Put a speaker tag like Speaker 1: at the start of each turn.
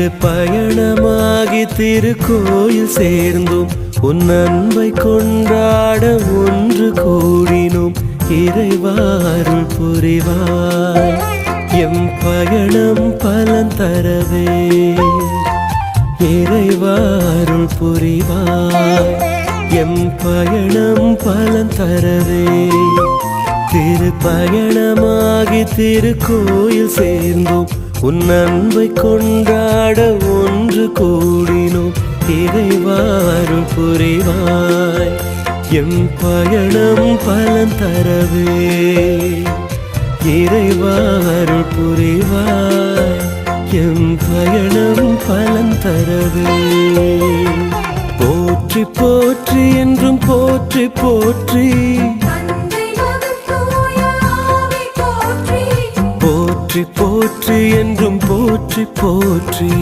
Speaker 1: பயணமாகி திருக்கோயில் சேர்ந்தோம் உன் அன்பை கொண்டாட ஒன்று கூடினோம் இறைவாருள் புரிவார். எம் பயணம் பலன் தரவே. இறைவாருள் புரிவார். எம் பயணம் பலன் தரவே. திருப்பயணமாகி திருக்கோயில் சேர்ந்தோம் உன் அன்பை கொண்டாட ஒன்று கூடினோம் இறைவாருள் புரிவாய். எம் பயணம் பலன் தரவே இறைவாருள் புரிவாய். எம் பயணம் பலன் தரவே. போற்றி போற்றி என்றும் போற்றி போற்றி. போற்றி போற்றி என்றும் போற்றி போற்றி.